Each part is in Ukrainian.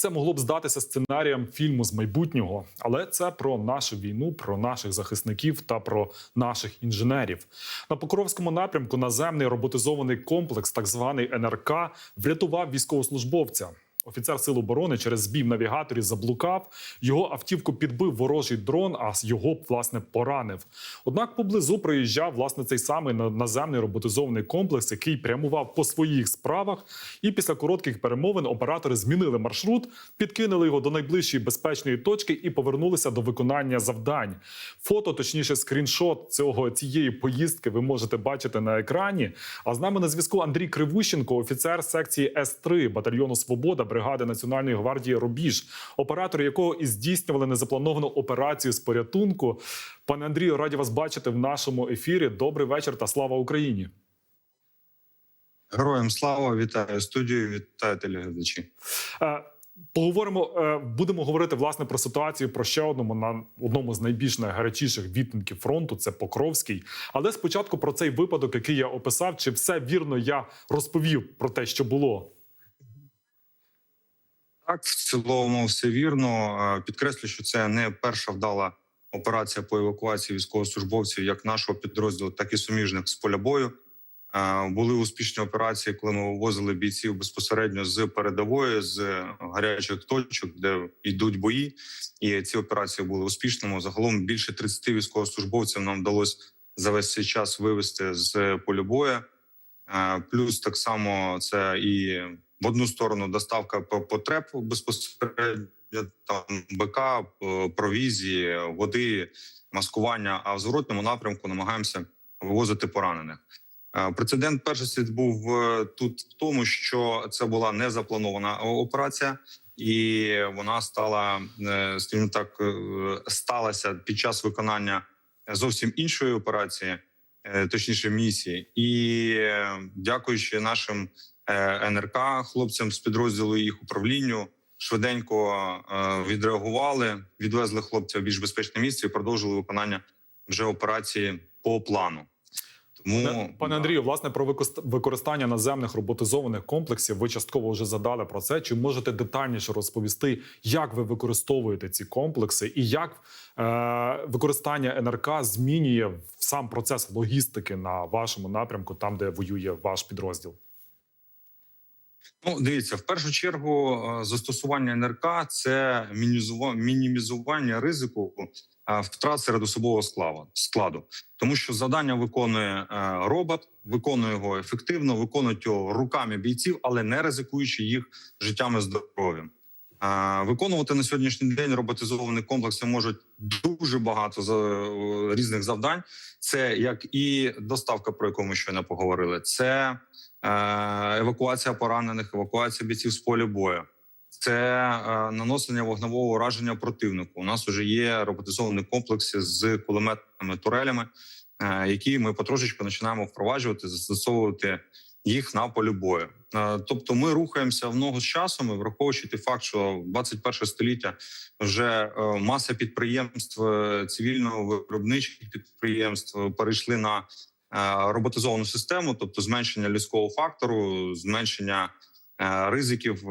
Це могло б здатися сценарієм фільму з майбутнього, але це про нашу війну, про наших захисників та про наших інженерів. На Покровському напрямку наземний роботизований комплекс, так званий НРК, врятував військовослужбовця. Офіцер сил оборони через збій в навігаторі заблукав. Його автівку підбив ворожий дрон, а його власне поранив. Однак поблизу проїжджав власне цей самий наземний роботизований комплекс, який прямував по своїх справах. І після коротких перемовин оператори змінили маршрут, підкинули його до найближчої безпечної точки і повернулися до виконання завдань. Фото, точніше, скріншот цього цієї поїздки, ви можете бачити на екрані. А з нами на зв'язку Андрій Кривущенко, офіцер секції С-3 батальйону Свобода бригади Національної гвардії Рубіж, оператори якого і здійснювали незаплановану операцію з порятунку. Пане Андрію, раді вас бачити в нашому ефірі. Добрий вечір та слава Україні. Героям слава вітаю студію, вітаю телеглядачі. Е, Поговоримо, е, будемо говорити власне про ситуацію про ще одному на одному з найбільш найгарячіших відтинків фронту. Це Покровський. Але спочатку про цей випадок, який я описав, чи все вірно я розповів про те, що було. Так, в цілому все вірно. Е, Підкреслю, що це не перша вдала операція по евакуації військовослужбовців як нашого підрозділу, так і суміжних з поля бою. Е, Були успішні операції, коли ми вивозили бійців безпосередньо з передової, з гарячих точок, де йдуть бої. І ці операції були успішними. Загалом більше 30 військовослужбовців нам вдалося за весь цей час вивести з поля бою. Е, Плюс так само це і в одну сторону доставка потреб безпосередньо там БК, е, провізії, води, маскування. А в зворотному напрямку намагаємося вивозити поранених. Е, Прецедент першості був е, тут в тому, що це була незапланована операція, і вона стала скажімо так, сталася під час виконання зовсім іншої операції, точніше місії. І дякуючи нашим НРК, хлопцям з підрозділу і їх управлінню, швиденько е, відреагували, відвезли хлопця в більш безпечне місце і продовжили виконання вже операції по плану. Тому пане Андрію, власне, про використання наземних роботизованих комплексів ви частково вже задали про це. Чи можете детальніше розповісти, як ви використовуєте ці комплекси, і як е, використання НРК змінює сам процес логістики на вашому напрямку, там де воює ваш підрозділ? Ну, дивіться, в першу чергу е, застосування НРК це мінімізува- мінімізування ризику е, втрат серед особового складу складу, тому що завдання виконує е, робот, виконує його ефективно, виконують його руками бійців, але не ризикуючи їх життям і здоров'ям. Виконувати на сьогоднішній день роботизовані комплекси можуть дуже багато різних завдань. Це як і доставка, про яку ми щойно поговорили. Це е, евакуація поранених, евакуація бійців з поля бою. Це е, наносення вогневого ураження противнику. У нас вже є роботизовані комплекси з кулеметними турелями, е, які ми потрошечку починаємо впроваджувати, застосовувати їх на полі бою. Е, тобто, ми рухаємося в ногу з часом, і враховуючи той факт, що 21 століття вже е, маса підприємств е, цивільного виробничих підприємств перейшли на роботизовану систему, тобто зменшення людського фактору, зменшення ризиків.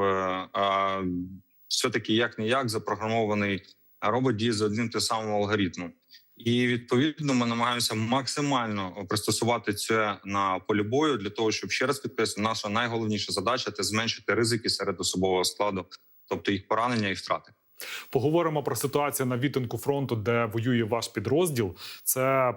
Все таки як не як запрограмований робот діє за одним тим самим алгоритмом. І відповідно ми намагаємося максимально пристосувати це на полі бою для того, щоб ще раз підкреслю, наша найголовніша задача це зменшити ризики серед особового складу, тобто їх поранення і втрати. Поговоримо про ситуацію на відтинку фронту, де воює ваш підрозділ. Це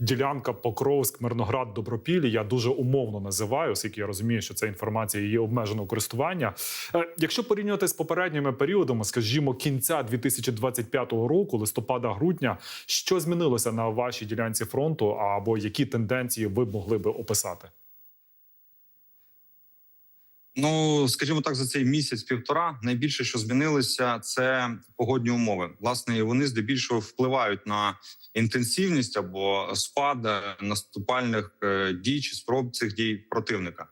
ділянка Покровськ, Мирноград, Добропілля. Я дуже умовно називаю, оскільки я розумію, що ця інформація є обмеженого користування. Е, Якщо порівнювати з попередніми періодами, скажімо, кінця 2025 року, листопада-грудня, що змінилося на вашій ділянці фронту, або які тенденції ви могли би описати? Ну скажімо так, за цей місяць-півтора найбільше, що змінилося, це погодні умови. Власне, вони здебільшого впливають на інтенсивність або спад е, наступальних е, дій чи спроб цих дій противника.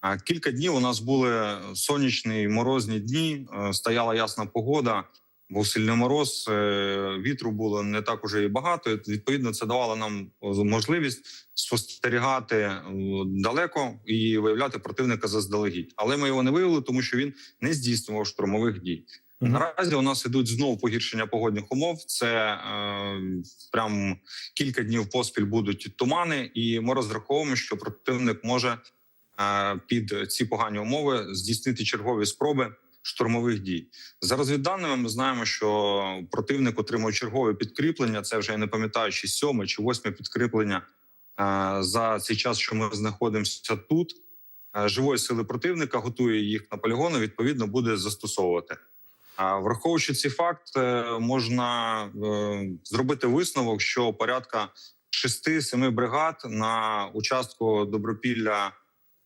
А Кілька днів у нас були сонячні морозні дні, е, стояла ясна погода. Був сильний мороз, е, вітру було не так уже і багато. і, Відповідно, це давало нам можливість спостерігати е, далеко і виявляти противника заздалегідь. Але ми його не виявили, тому що він не здійснював штурмових дій. Мгм. Наразі у нас ідуть знову погіршення погодних умов. Це е, прям кілька днів поспіль будуть тумани, і ми розраховуємо, що противник може е, під ці погані умови здійснити чергові спроби штурмових дій. За розвідданими ми знаємо, що противник отримав чергове підкріплення. Це вже я не пам'ятаю, чи сьоме чи восьме підкріплення е, за цей час, що ми знаходимося тут. Е, Живої сили противника готує їх на полігони. Відповідно, буде застосовувати. А Враховуючи цей факт, е, можна е, зробити висновок, що порядка 6-7 бригад на участку Добропілля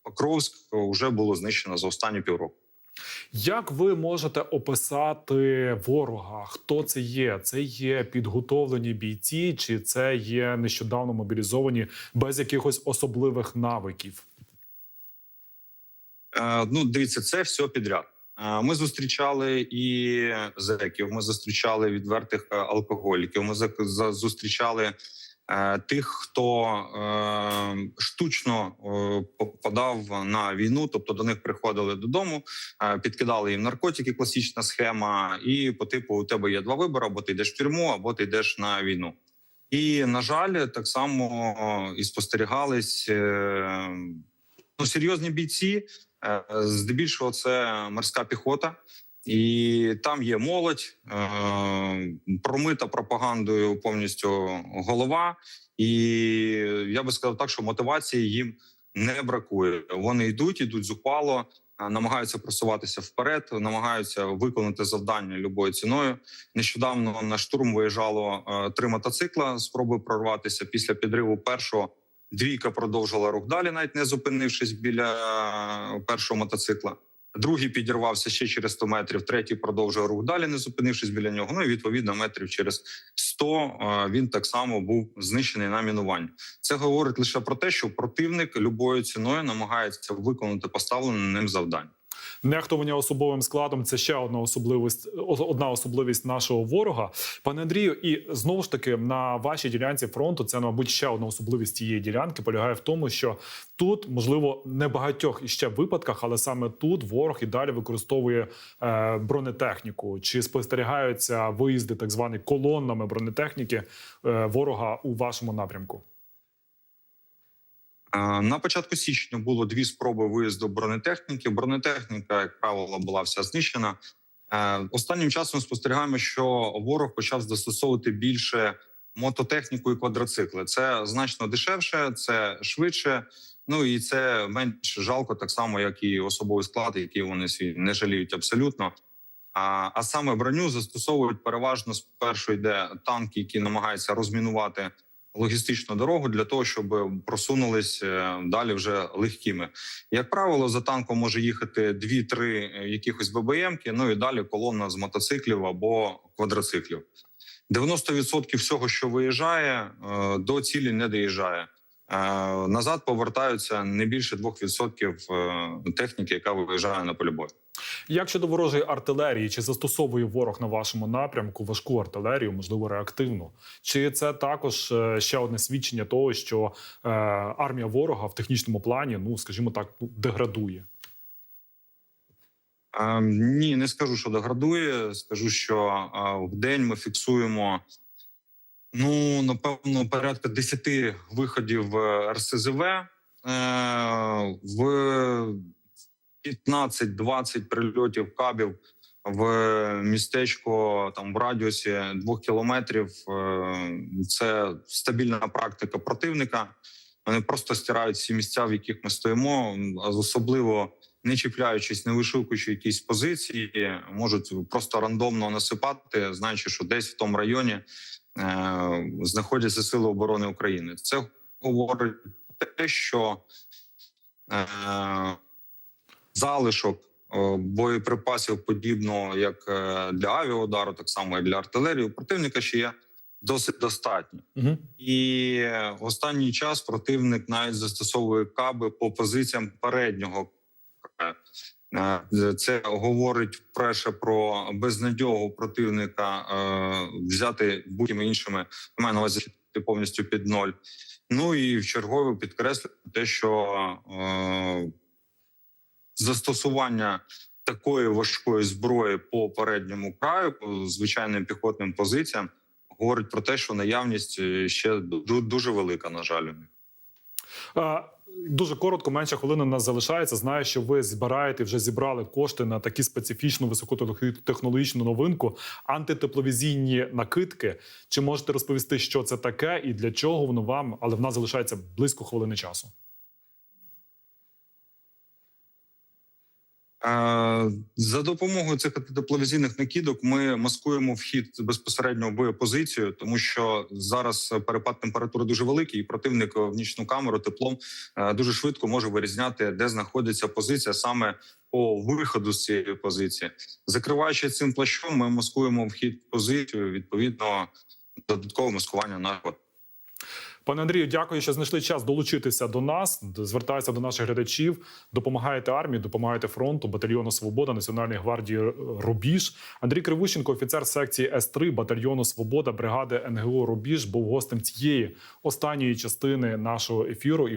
Покровськ вже було знищено за останні півроку. Як ви можете описати ворога? Хто це є? Це є підготовлені бійці, чи це є нещодавно мобілізовані без якихось особливих навиків? Е, Ну, дивіться, це все підряд. Е, Ми зустрічали і зеків, ми зустрічали відвертих е, алкоголіків. Ми зустрічали тих, хто е, штучно е, попадав на війну, тобто до них приходили додому, е, підкидали їм наркотики, класична схема. І по типу у тебе є два вибори: або ти йдеш в тюрму, або ти йдеш на війну. І на жаль, так само і спостерігались е, ну, серйозні бійці. Е, Здебільшого це морська піхота, і там є молодь, е, промита пропагандою повністю голова. І я би сказав так, що мотивації їм не бракує. Вони йдуть, ідуть зухвало, е, намагаються просуватися вперед, намагаються виконати завдання любою ціною. Нещодавно на штурм виїжджало е, три мотоцикла. Спроби прорватися після підриву першого. Двійка продовжила рух далі, навіть не зупинившись біля першого мотоцикла. Другий підірвався ще через 100 метрів. Третій продовжив рух далі, не зупинившись біля нього. Ну і відповідно метрів через 100 е, він так само був знищений на мінуванні. Це говорить лише про те, що противник любою ціною намагається виконати поставлене ним завдання. Нехтування особовим складом це ще одна особливість, одна особливість нашого ворога. Пане Андрію, і знову ж таки на вашій ділянці фронту це, мабуть, ще одна особливість цієї ділянки полягає в тому, що тут, можливо, не багатьох іще випадках, але саме тут ворог і далі використовує е, бронетехніку. Чи спостерігаються виїзди так звані колоннами бронетехніки е, ворога у вашому напрямку? Е, На початку січня було дві спроби виїзду бронетехніки. Бронетехніка, як правило, була вся знищена. Е, Останнім часом спостерігаємо, що ворог почав застосовувати більше мототехніку і квадроцикли. Це значно дешевше, це швидше. Ну і це менш жалко, так само як і особовий склад, який вони свій не жаліють абсолютно. А, а саме броню застосовують переважно спершу йде танки, які намагаються розмінувати логістичну дорогу для того, щоб просунулись е, далі вже легкими. Як правило, за танком може їхати 2-3 е, якихось ББМки, ну і далі колона з мотоциклів або квадроциклів. 90% всього, що виїжджає, е, до цілі не доїжджає. Назад повертаються не більше 2% е, техніки, яка виїжджає на полі бою. Як щодо ворожої артилерії, чи застосовує ворог на вашому напрямку важку артилерію, можливо, реактивну? Чи це також е, ще одне свідчення того, що е, армія ворога в технічному плані, ну скажімо так, деградує? Е, Ні, не скажу, що деградує. Скажу, що в день ми фіксуємо ну напевно порядка 10 виходів е, РСЗВ е, в 15-20 прильотів кабів в містечко там в радіусі двох кілометрів. Е, Це стабільна практика противника. Вони просто стирають всі місця, в яких ми стоїмо, особливо не чіпляючись, не вишукуючи якісь позиції, можуть просто рандомно насипати, знаючи, що десь в тому районі знаходяться сили оборони України. Це говорить те, що е, залишок е, боєприпасів, подібного як е, для авіаудару, так само і для артилерії, у противника ще є досить достатньо. Угу. І в останній час противник навіть застосовує каби по позиціям переднього. Е, Це говорить вперше про безнадьогу противника е, взяти будь-якими іншими маю на увазі повністю під ноль. Ну і в чергове підкреслюю те, що е, застосування такої важкої зброї по передньому краю, по звичайним піхотним позиціям, говорить про те, що наявність е, ще дуже велика, на жаль. Е, Дуже коротко, менше хвилини нас залишається. Знаю, що ви збираєте вже зібрали кошти на такі специфічну високотехнологічну новинку, антитепловізійні накидки. Чи можете розповісти, що це таке і для чого воно вам? Але в нас залишається близько хвилини часу. За допомогою цих тепловізійних накидок ми маскуємо вхід безпосередньо в боєпозицію, тому що зараз перепад температури дуже великий, і противник в нічну камеру теплом е, дуже швидко може вирізняти, де знаходиться позиція саме по виходу з цієї позиції. Закриваючи цим плащом, ми маскуємо вхід позицію. Відповідно, додаткове маскування нашого Пане Андрію, дякую, що знайшли час долучитися до нас. Звертаюся до наших глядачів. Допомагаєте армії, допомагаєте фронту, батальйону Свобода, Національної гвардії Рубіж. Андрій Кривущенко, офіцер секції С3 батальйону Свобода, бригади НГО Рубіж, був гостем цієї останньої частини нашого ефіру.